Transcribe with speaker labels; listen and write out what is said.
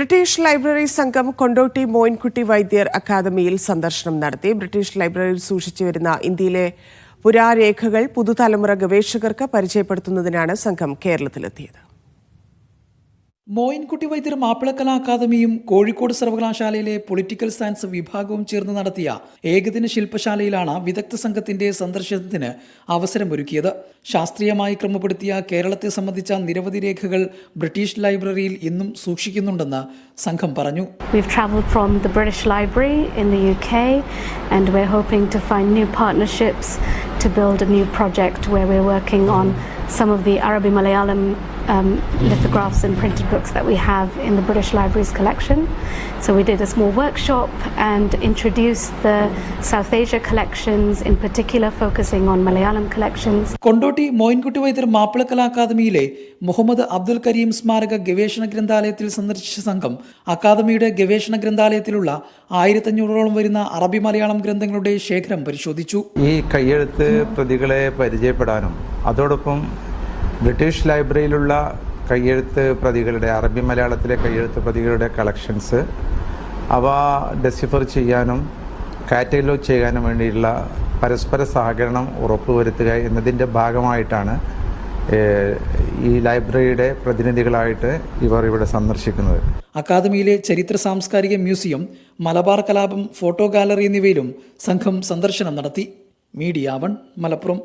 Speaker 1: British library സംഘം കൊണ്ടോട്ടി മോയിൻകുട്ടി വൈദ്യർ അക്കാദമിയിൽ സന്ദർശനം നടത്തി. ബ്രിട്ടീഷ് ലൈബ്രറിയിൽ സൂക്ഷിച്ചു വരുന്ന ഇന്ത്യയിലെ പുരാരേഖകൾ പുതുതലമുറ ഗവേഷകർക്ക് പരിചയപ്പെടുത്തുന്നതിനാണ് സംഘം കേരളത്തിലെത്തിയത്.
Speaker 2: മോയിൻകുട്ടി വൈദ്യർ മാപ്പിളക്കലാ അക്കാദമിയും കോഴിക്കോട് സർവകലാശാലയിലെ പൊളിറ്റിക്കൽ സയൻസ് വിഭാഗവും ചേർന്ന് നടത്തിയ ഏകദിന ശില്പശാലയിലാണ് വിദഗ്ധ സംഘത്തിന്റെ സന്ദർശനത്തിന് അവസരമൊരുക്കിയത്. ശാസ്ത്രീയമായി ക്രമപ്പെടുത്തിയ കേരളത്തെ സംബന്ധിച്ച നിരവധി രേഖകൾ ബ്രിട്ടീഷ് ലൈബ്രറിയിൽ ഇന്നും സൂക്ഷിക്കുന്നുണ്ടെന്ന് സംഘം പറഞ്ഞു.
Speaker 3: To build a new project where we're working on some of the Arabic Malayalam um, lithographs and printed books that we have in the British Library's collection. So we did a small workshop and introduced the South Asia collections, in particular focusing on Malayalam collections.
Speaker 2: Kondotty Moyinkutty Vaidyar മാപ്പിളക്കലാ അക്കാദമിയിലെ Muhammad Abdul Kareem സ്മാരക ഗവേഷണ ഗ്രന്ഥാലയത്തിൽ സന്ദർശിച്ച സംഘം അക്കാദമിയുടെ ഗവേഷണ ഗ്രന്ഥാലയത്തിലുള്ള ആയിരത്തഞ്ഞൂറോളം വരുന്ന അറബി മലയാളം ഗ്രന്ഥങ്ങളുടെ ശേഖരം പരിശോധിച്ചു
Speaker 4: ഈ കയ്യെഴുത്ത് പ്രതികളെ പരിചയപ്പെടാനും അതോടൊപ്പം ബ്രിട്ടീഷ് ലൈബ്രറിയിലുള്ള കയ്യെഴുത്ത് പ്രതികളുടെ അറബി മലയാളത്തിലെ കയ്യെഴുത്ത് പ്രതികളുടെ കളക്ഷൻസ് അവ ഡെസിഫർ ചെയ്യാനും കാറ്റലോഗ് ചെയ്യാനും വേണ്ടിയുള്ള പരസ്പര സഹകരണം ഉറപ്പുവരുത്തുക എന്നതിന്റെ ഭാഗമായിട്ടാണ് ഈ ലൈബ്രറിയുടെ പ്രതിനിധികളായിട്ട് ഇവർ ഇവിടെ സന്ദർശിക്കുന്നത്.
Speaker 2: അക്കാദമിയിലെ ചരിത്ര സാംസ്കാരിക മ്യൂസിയം മലബാർ കലാപം ഫോട്ടോ ഗാലറി എന്നിവയിലും സംഘം സന്ദർശനം നടത്തി. Media One Malappuram.